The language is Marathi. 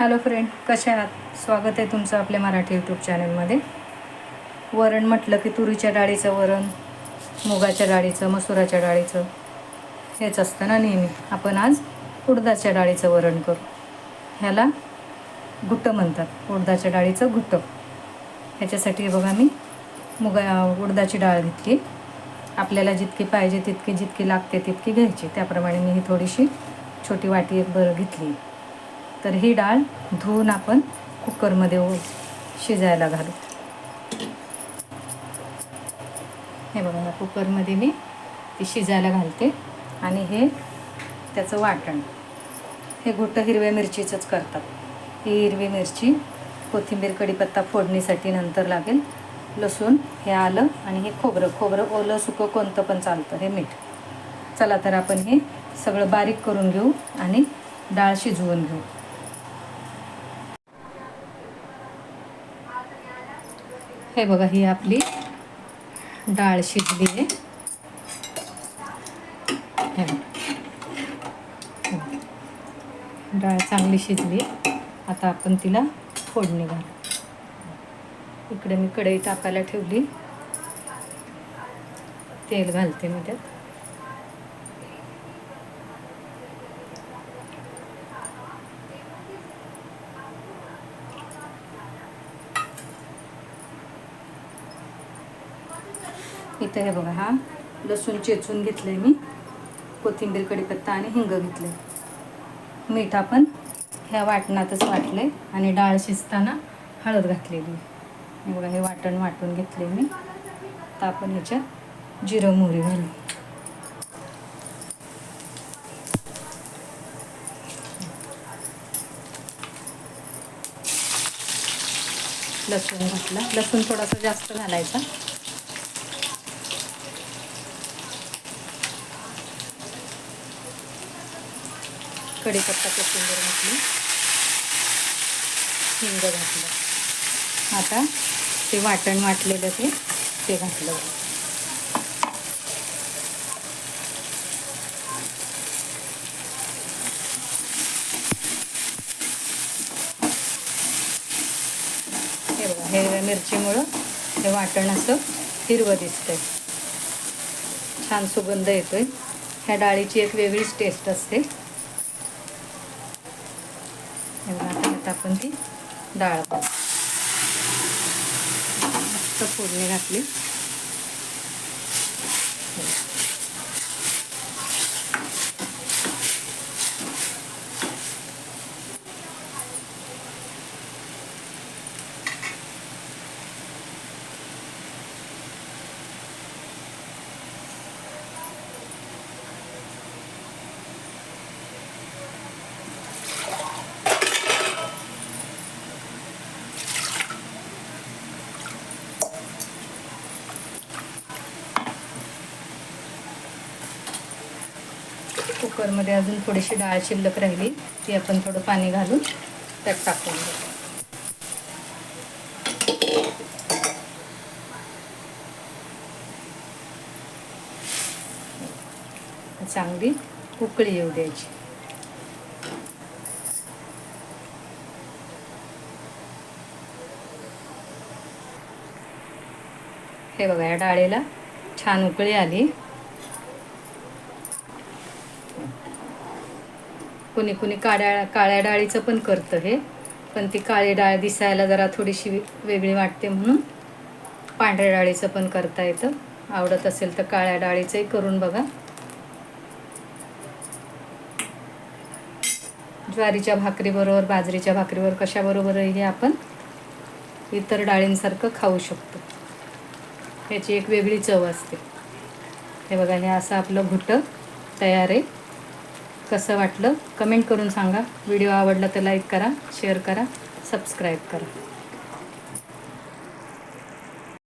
हॅलो फ्रेंड कशा आहात? स्वागत आहे तुमचं आपल्या मराठी यूट्यूब चॅनलमध्ये वरण म्हटलं की तुरीच्या डाळीचं वरण मुगाच्या डाळीचं मसुराच्या डाळीचं हेच असतं ना नेहमी. आपण आज उडदाच्या डाळीचं वरण करू. ह्याला घुटं म्हणतात उडदाच्या डाळीचं घुटं. ह्याच्यासाठी बघा मी मुगा उडदाची डाळ घेतली. आपल्याला जितकी पाहिजे तितकी जितकी लागते तितकी घ्यायची. त्याप्रमाणे मी ही थोडीशी छोटी वाटी एक बरं घेतली. तर ही डाळ धुवून आपण कुकरमध्ये ओ- शिजायला घालू. हे बघा कुकरमध्ये मी ती शिजायला घालते आणि हे त्याचं वाटण. हे घोटं हिरव्या मिरचीचंच करतात. ही हिरवी मिरची कोथिंबीर कढीपत्ता फोडणीसाठी नंतर लागेल. लसूण हे आलं आणि हे खोबरं खोबरं ओलं सुकं कोणतं पण चालतं हे मीठ. चला तर आपण हे सगळं बारीक करून घेऊ आणि डाळ शिजवून घेऊ. हे बघा ही आपली डाळ शिजली आहे. हे बघा. डाळ चांगली शिजली. आता आपण तिला फोडणी घालू. इकडे मी कढई टाकायला ठेवली. तेल घालते मी त्यात. इथं हे बघा हा. लसूण चेचून घेतलंय मी कोथिंबीर कढीपत्ता आणि हिंग घेतले मीठ आपण ह्या वाटणातच वाटले आणि डाळ शिजताना हळद घातलेली. हे बघा हे वाटण वाटून घेतले मी. आता आपण ह्याच्यात जिरं मोहरी घालू. लसूण घातला. लसूण थोडासा जास्त घालायचा. कढीपत्ता कोथिंबीर घातली हिंग घातलं. आता ते वाटण वाटलेलं ते ते घातलं. हे बघा हिरव्या मिरचीमुळं हे वाटण असं हिरवं दिसतंय. छान सुगंध येतोय. ह्या डाळीची एक वेगळीच टेस्ट असते. आता आपण ती डाळ मस्त फोडणी घातली. कुकरमध्ये अजून थोडीशी डाळ शिल्लक राहिली ती आपण थोडं पाणी घालून त्यात टाकून घेऊ चांगली उकळी येऊ द्यायची. हे बघा या डाळीला छान उकळी आली. कुणी कुणी काळ्या काळ्या डाळीचं पण करतं हे. पण ती काळी डाळ दिसायला जरा थोडीशी वेगळी वाटते म्हणून पांढऱ्या डाळीचं पण करता येतं. आवडत असेल तर काळ्या डाळीचंही करून बघा. ज्वारीच्या भाकरीबरोबर बाजरीच्या भाकरीवर कशाबरोबरही आपण इतर डाळींसारखं खाऊ शकतो. ह्याची एक वेगळी चव असते. हे बघा हे असं आपलं घुटं तयार आहे. कसं वाटलं? कमेंट करून सांगा. व्हिडिओ आवडला तर लाईक करा शेअर करा सबस्क्राईब करा.